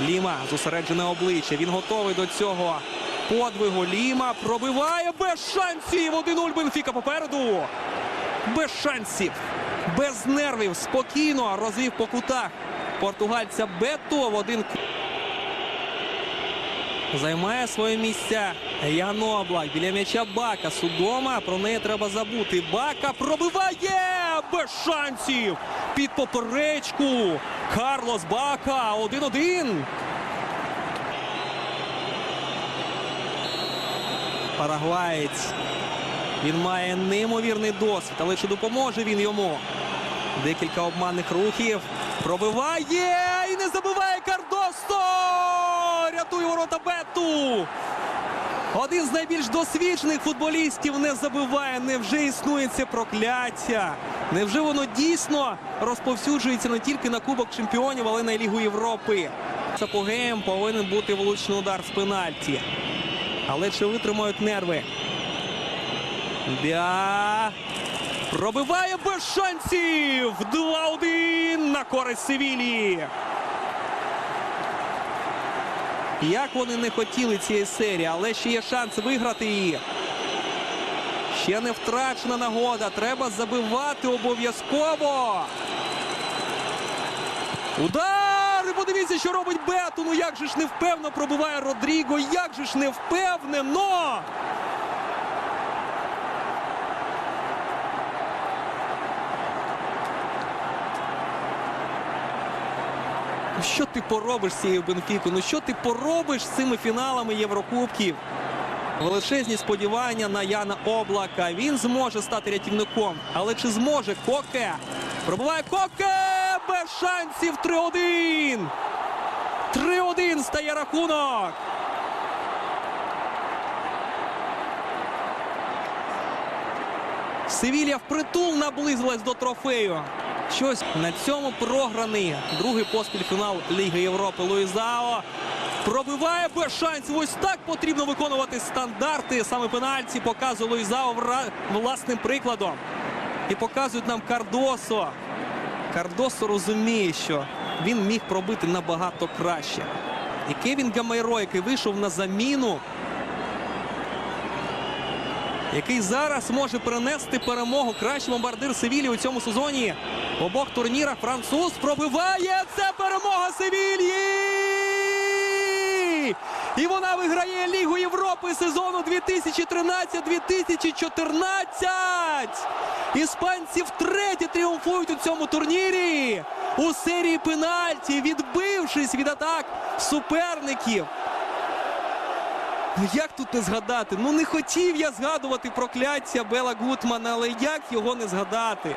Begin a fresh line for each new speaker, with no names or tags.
Ліма зосереджене обличчя. Він готовий до цього подвигу. Ліма пробиває без шансів. 1-0 Бенфіка попереду. Без шансів, без нервів. Спокійно розвів по кутах португальця Бето в один Займає своє місця Ян Облак. Біля м'яча Бака. Судома. Про неї треба забути. Бака пробиває без шансів. Під поперечку. Карлос Бака. 1-1. Парагваєць. Він має неймовірний досвід, але чи допоможе він йому? Декілька обманних рухів. Пробиває і не забиває Кардосто! Рятує ворота Бету! Один з найбільш досвідчених футболістів не забиває. Невже існує це прокляття? Невже воно дійсно розповсюджується не тільки на Кубок Чемпіонів, але й на Лігу Європи? З апогеєм повинен бути влучний удар з пенальті. Але чи витримають нерви? Бя. Пробиває без шансів. 2-1 на користь Севілії. Як вони не хотіли цієї серії, але ще є шанс виграти її. Ще не втрачена нагода. Треба забивати обов'язково. Удар! І Подивіться, що робить Бету. Ну як же ж невпевно пробиває Родріго. Як же ж невпевнено. Що ти поробиш з цією Бенфікою? Ну що ти поробиш з цими фіналами Єврокубків? Величезні сподівання на Яна Облака. Він зможе стати рятівником. Але чи зможе Коке? Пробиває Коке! Без шансів 3-1! 3-1 стає рахунок. Севілія впритул наблизилась до трофею. Щось на цьому програний. Другий поспіль фінал Ліги Європи Луїзао. Пробиває без шансів. Ось так потрібно виконувати стандарти. Саме пенальті показує Луїзао власним прикладом. І показують нам Кардосо. Кардосо розуміє, що він міг пробити набагато краще. І Кевін Гамайро, який вийшов на заміну, який зараз може принести перемогу. Кращий бомбардир Севілії у цьому сезоні. В обох турнірах француз пробиває. Це перемога Севільї! І вона виграє Лігу Європи сезону 2013-2014. Іспанці втретє тріумфують у цьому турнірі у серії пенальті, відбившись від атак суперників. Як тут не згадати? Ну не хотів я згадувати прокляття Бела Гутмана, але як його не згадати?